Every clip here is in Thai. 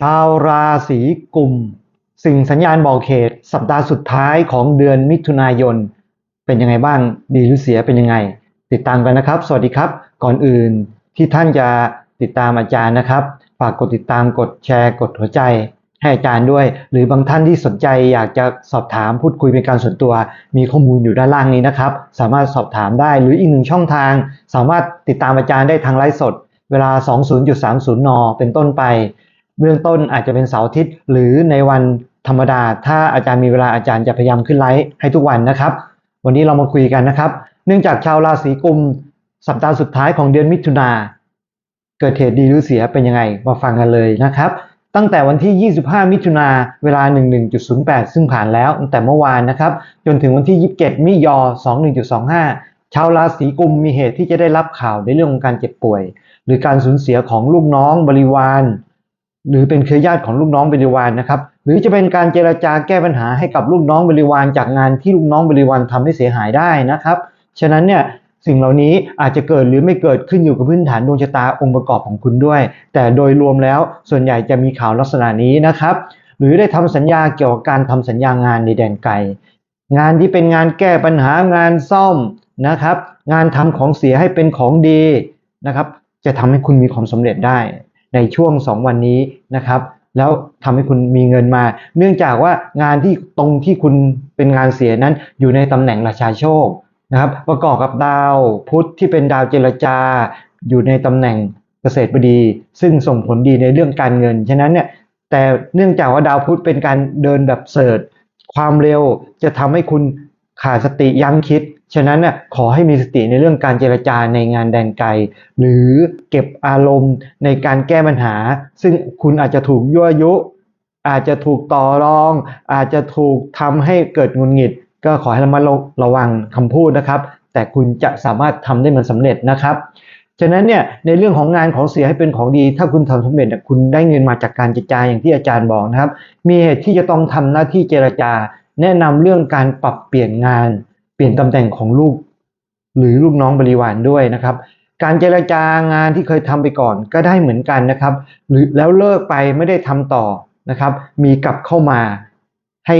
ชาวราศีกุม สิ่งสัญญาณบอกเหตุสัปดาห์สุดท้ายของเดือนมิถุนายน เป็นยังไงบ้างดีหรือเสียเป็นยังไง ติดตามกันนะครับ สวัสดีครับ ก่อนอื่นที่ท่านจะติดตามอาจารย์นะครับ ฝากกดติดตามกดแชร์กดหัวใจ ให้อาจารย์ด้วย หรือบางท่านที่สนใจอยากจะสอบถามพูดคุยเป็นการส่วนตัว มีข้อมูลอยู่ด้านล่างนี้นะครับ สามารถสอบถามได้หรืออีกหนึ่งช่องทาง สามารถติดตามอาจารย์ได้ทางไลฟ์สด เวลา 20.30 น เป็นต้นไป เบื้องต้นอาจจะเป็นเสาร์อาทิตย์ หรือในวันธรรมดา ถ้าอาจารย์มีเวลาอาจารย์จะพยายามขึ้นไลฟ์ให้ทุกวันนะครับ วันนี้เรามาคุยกันนะครับ เนื่องจากชาวราศีกุม สัปดาห์สุดท้ายของเดือนมิถุนาเกิดเหตุดีหรือเสียเป็นยังไงมาฟังกันเลยนะครับ ตั้งแต่วันที่ 25 มิถุนาเวลา 11.08 ซึ่งผ่านแล้วตั้งแต่เมื่อวานนะครับ จนถึงวันที่ 27 มิยอ 21.25 ชาวราศีกุมมีเหตุที่จะได้รับข่าวในเรื่องของการเจ็บป่วย หรือการสูญเสียของลูกน้องบริวาร หรือเป็นเครือญาติของลูกน้องบริวารนะครับ หรือจะเป็นการเจรจาแก้ปัญหาให้กับลูกน้องบริวารจากงานที่ลูกน้องบริวารทำให้เสียหายได้นะครับ ฉะนั้นเนี่ยสิ่งเหล่านี้อาจจะเกิดหรือไม่เกิดขึ้นอยู่กับพื้นฐานดวงชะตาองค์ประกอบของคุณด้วย แต่โดยรวมแล้วส่วนใหญ่จะมีข่าวลักษณะนี้นะครับ หรือได้ทำสัญญาเกี่ยวกับการทำสัญญางานในแดนไกลงานที่เป็นงานแก้ปัญหางานซ่อมนะครับ งานทำของเสียให้เป็นของดีนะครับ จะทำให้คุณมีความสำเร็จได้ ในช่วง 2 วันนี้นะครับแล้วทำให้คุณมีเงินมา เนื่องจากว่างานที่ตรงที่คุณเป็นงานเสียนั้นอยู่ในตำแหน่งราชาโชคนะครับประกอบกับดาวพุธที่เป็นดาวเจรจา อยู่ในตำแหน่งเกษตรบดี ซึ่งส่งผลดีในเรื่องการเงินฉะนั้นเนี่ยแต่เนื่องจากว่าดาวพุธเป็นการเดินแบบเสิร์ชความเร็วจะทำให้คุณขาดสติยั้งคิด ฉะนั้นเนี่ยขอให้มีสติในเรื่องการเจรจาในงานแดนไกล หรือเก็บอารมณ์ในการแก้ปัญหา ซึ่งคุณอาจจะถูกยั่วยุ อาจจะถูกต่อรอง อาจจะถูกทำให้เกิดงุนหงิด ก็ขอให้ระมัดระวังคำพูดนะครับ แต่คุณจะสามารถทำได้มันสำเร็จนะครับฉะนั้นเนี่ยในเรื่องของงานของเสียให้เป็นของดี ถ้าคุณทำสำเร็จเนี่ยคุณได้เงินมาจากการเจรจาอย่างที่อาจารย์บอกนะครับ มีเหตุที่จะต้องทำหน้าที่เจรจา แนะนำเรื่องการปรับเปลี่ยนงาน เปลี่ยนตำแหน่งของลูก หรือลูกน้องบริวารด้วยนะครับ การเจรจางานที่เคยทำไปก่อนก็ได้เหมือนกันนะครับ หรือแล้วเลิกไปไม่ได้ทำต่อนะครับ มีกลับเข้ามาให้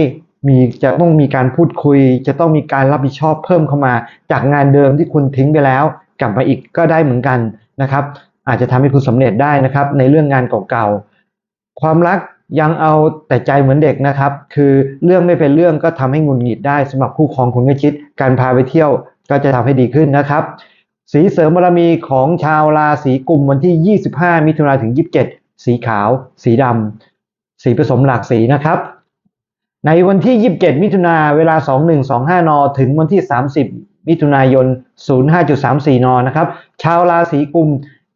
มีจะต้องมีการพูดคุย จะต้องมีการรับผิดชอบเพิ่มเข้ามา จากงานเดิมที่คุณทิ้งไปแล้ว กลับมาอีกก็ได้เหมือนกันนะครับ อาจจะทำให้คุณสำเร็จได้นะครับ ในเรื่องงานเก่าๆความรัก ยังเอาแต่ใจเหมือนเด็กนะครับ คือเรื่องไม่เป็นเรื่องก็ทำให้งุนหงิดได้สำหรับคู่ครองคุณก็คิด การพาไปเที่ยวก็จะทำให้ดีขึ้นนะครับ สีเสริมบารมีของชาวราศีกุมวันที่ 25 มิถุนายนถึง 27 สีขาว สีดำสีผสมหลากสีนะครับ ในวันที่ 27 มิถุนาเวลา 2125 น ถึงวันที่ 30 มิถุนายน 05.34 น นะครับ ชาวราศีกุม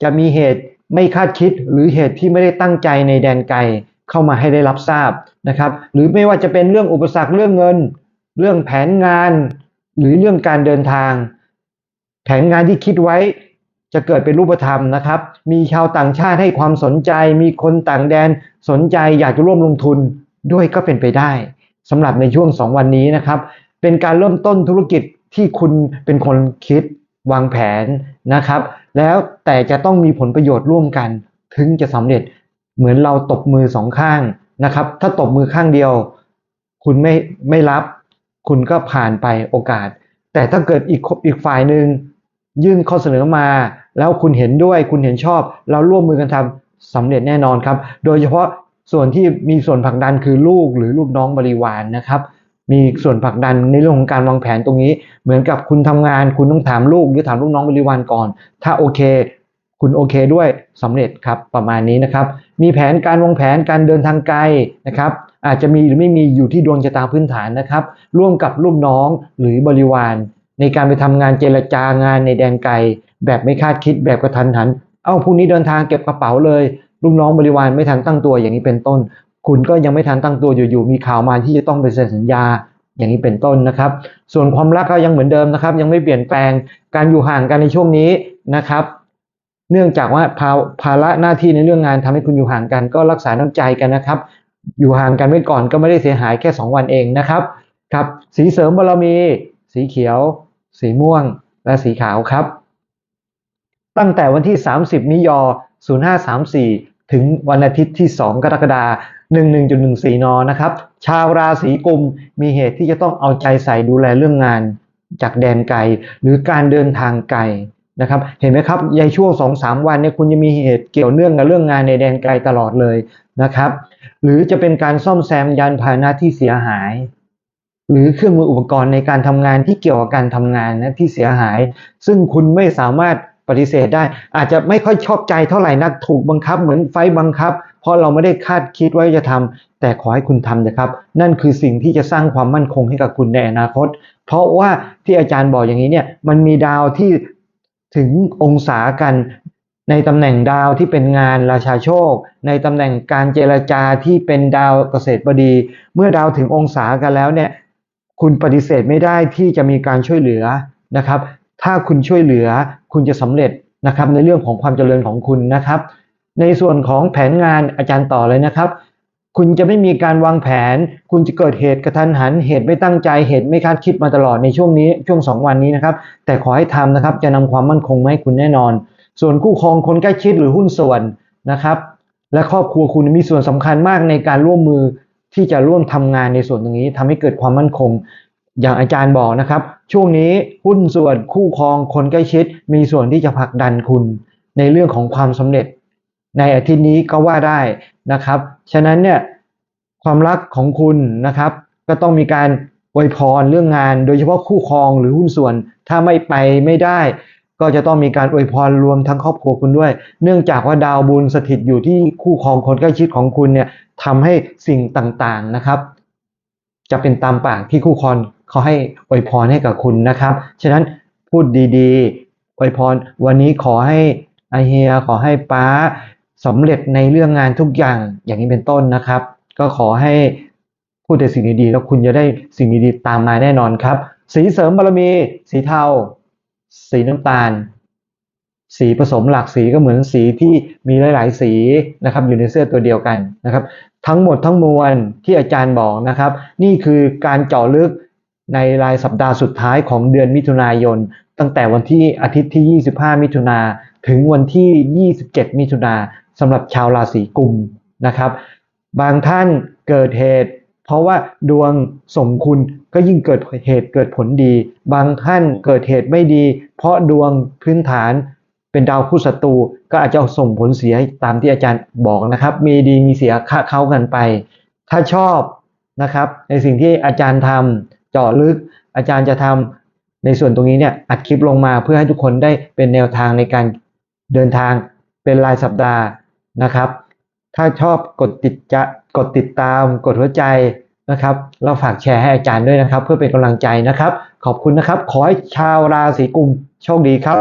จะมีเหตุไม่คาดคิดหรือเหตุที่ไม่ได้ตั้งใจในแดนไกล เข้ามาให้ได้รับทราบนะครับ หรือไม่ว่าจะเป็นเรื่องอุปสรรคเรื่องเงิน เรื่องแผนงาน หรือเรื่องการเดินทาง แผนงานที่คิดไว้จะเกิดเป็นรูปธรรมนะครับ มีชาวต่างชาติให้ความสนใจ มีคนต่างแดนสนใจอยากจะร่วมลงทุนด้วยก็เป็นไปได้สำหรับในช่วง 2 วันนี้นะครับ เป็นการเริ่มต้นธุรกิจที่คุณเป็นคนคิดวางแผนนะครับ แล้วแต่จะต้องมีผลประโยชน์ร่วมกัน ถึงจะสำเร็จ เหมือนเราตบมือสองข้างนะครับ ถ้าตบมือข้างเดียว คุณไม่ไม่รับ คุณก็ผ่านไปโอกาส แต่ถ้าเกิดอีกอีกฝ่ายหนึ่งยื่นข้อเสนอมา แล้วคุณเห็นด้วยคุณเห็นชอบ เราร่วมมือกันทำสำเร็จแน่นอนครับ โดยเฉพาะส่วนที่มีส่วนผลักดันคือลูกหรือลูกน้องบริวารนนะครับ มีส่วนผลักดันในเรื่องของการวางแผนตรงนี้ เหมือนกับคุณทำงาน คุณต้องถามลูกหรือถามลูกน้องบริวารก่อน ถ้าโอเค คุณโอเคด้วยสำเร็จครับประมาณนี้นะครับ มีแผนการวางแผนการเดินทางไกลนะครับอาจจะมีหรือไม่มีอยู่ที่ดวงชะตาพื้นฐานนะครับ ร่วมกับลูกน้องหรือบริวาร ในการไปทำงานเจรจางานในแดนไกล แบบไม่คาดคิดแบบกระทันหัน เอ้าพรุ่งนี้เดินทางเก็บกระเป๋าเลย ลูกน้องบริวารไม่ทันตั้งตัวอย่างนี้เป็นต้น คุณก็ยังไม่ทันตั้งตัวอยู่ๆมีข่าวมาที่จะต้องไปเซ็นสัญญาอย่างนี้เป็นต้นนะครับ ส่วนความรักก็ยังเหมือนเดิมนะครับ ยังไม่เปลี่ยนแปลงการอยู่ห่างกันในช่วงนี้นะครับ เนื่องจากว่าภาาระหน้าที่ในเรื่องงานทำให้คุณอยู่ห่างกัน ก็รักษาน้ำใจกันนะครับ อยู่ห่างกันไว้ก่อนก็ไม่ได้เสียหายแค่ 2 วันเองนะครับครับ สีเสริมบารมี สีเขียว สีม่วง และสีขาวครับ ตั้งแต่วันที่ 30 มิยอ 0534 ถึงวันอาทิตย์ที่ 2 กรกฎาคม11.14 น นะครับ ชาวราศีกุมมีเหตุที่จะต้องเอาใจใส่ดูแลเรื่องงานจากแดนไกล หรือการเดินทางไกล นะครับเห็นไหมครับในช่วง2-3วันเนี่ยคุณจะมีเหตุเกี่ยวเนื่องกับเรื่องงานในแดนไกลตลอดเลยนะครับ หรือจะเป็นการซ่อมแซมยานพาหนะที่เสียหาย หรือเครื่องมืออุปกรณ์ในการทำงานที่เกี่ยวกับการทำงานนะที่เสียหาย ซึ่งคุณไม่สามารถปฏิเสธได้ อาจจะไม่ค่อยชอบใจเท่าไหร่นักถูกบังคับ เหมือนไฟบังคับ เพราะเราไม่ได้คาดคิดว่าจะทำแต่ขอให้คุณทำนะครับ นั่นคือสิ่งที่จะสร้างความมั่นคงให้กับคุณในอนาคต เพราะว่าที่อาจารย์บอกอย่างนี้เนี่ยมันมีดาวที่ ถึงองศากันในตำแหน่งดาวที่เป็นงานราชาโชค ในตำแหน่งการเจรจาที่เป็นดาวเกษตรบดี เมื่อดาวถึงองศากันแล้วเนี่ยคุณปฏิเสธไม่ได้ที่จะมีการช่วยเหลือนะครับ ถ้าคุณช่วยเหลือคุณจะสำเร็จนะครับในเรื่องของความเจริญของคุณนะครับ ในส่วนของแผนงานอาจารย์ต่อเลยนะครับ คุณจะไม่มีการวางแผน คุณจะเกิดเหตุกระทันหัน เหตุไม่ตั้งใจ เหตุไม่คาดคิดมาตลอดในช่วงนี้ ช่วงสองวันนี้นะครับ แต่ขอให้ทำนะครับ จะนำความมั่นคงมาให้คุณแน่นอน ส่วนคู่ครองคนใกล้ชิดหรือหุ้นส่วนนะครับ และครอบครัวคุณมีส่วนสำคัญมากในการร่วมมือที่จะร่วมทำงานในส่วนตรงนี้ทำให้เกิดความมั่นคง อย่างอาจารย์บอกนะครับ ช่วงนี้หุ้นส่วนคู่ครองคนใกล้ชิด มีส่วนที่จะผลักดันคุณ ในเรื่องของความสำเร็จ ในอาทิตย์นี้ก็ว่าได้นะครับ ฉะนั้นเนี่ยความรักของคุณนะครับ ก็ต้องมีการอวยพรเรื่องงาน โดยเฉพาะคู่ครองหรือหุ้นส่วน ถ้าไม่ไปไม่ได้ ก็จะต้องมีการอวยพรรวมทั้งครอบครัวคุณด้วย เนื่องจากว่าดาวบุญสถิตอยู่ที่คู่ครองคนใกล้ชิดของคุณเนี่ยทำให้สิ่งต่างๆนะครับ จะเป็นตามปากที่คู่ครองเขาให้อวยพรให้กับคุณนะครับ ฉะนั้นพูดดีๆอวยพรวันนี้ขอให้อาเฮียขอให้ป้า สำเร็จในเรื่องงานทุกอย่างอย่างนี้เป็นต้นนะครับ ก็ขอให้พูดแต่สิ่งดีๆแล้วคุณจะได้สิ่งดีๆตามมาแน่นอนครับ สีเสริมบารมี สีเทา สีน้ำตาล สีผสมหลากสีก็เหมือนสีที่มีหลาย ๆ สีนะครับอยู่ในเสื้อตัวเดียวกันนะครับ ทั้งหมดทั้งมวลที่อาจารย์บอกนะครับ นี่คือการเจาะลึกในรายสัปดาห์สุดท้ายของเดือนมิถุนายน ตั้งแต่วันที่อาทิตย์ที่ 25 มิถุนาถึงวันที่ 27 มิถุนา สำหรับชาวราศีกุมนะครับ บางท่านเกิดเหตุ เพราะว่าดวงสมคุณก็ยิ่งเกิดเหตุเกิดผลดี บางท่านเกิดเหตุไม่ดี เพราะดวงพื้นฐานเป็นดาวคู่ศัตรูก็อาจจะส่งผลเสียตามที่อาจารย์บอกนะครับ มีดีมีเสียค่าเข้ากันไป ถ้าชอบนะครับ ในสิ่งที่อาจารย์ทำเจาะลึก อาจารย์จะทำในส่วนตรงนี้เนี่ยอัดคลิปลงมาเพื่อให้ทุกคนได้เป็นแนวทางในการเดินทางเป็นรายสัปดาห์ นะครับ ถ้าชอบกดติดจะกดติดตามกดหัวใจนะครับเราฝากแชร์ให้อาจารย์ด้วยนะครับ เพื่อเป็นกำลังใจนะครับ ขอบคุณนะครับ ขอให้ชาวราศีกุมโชคดีครับ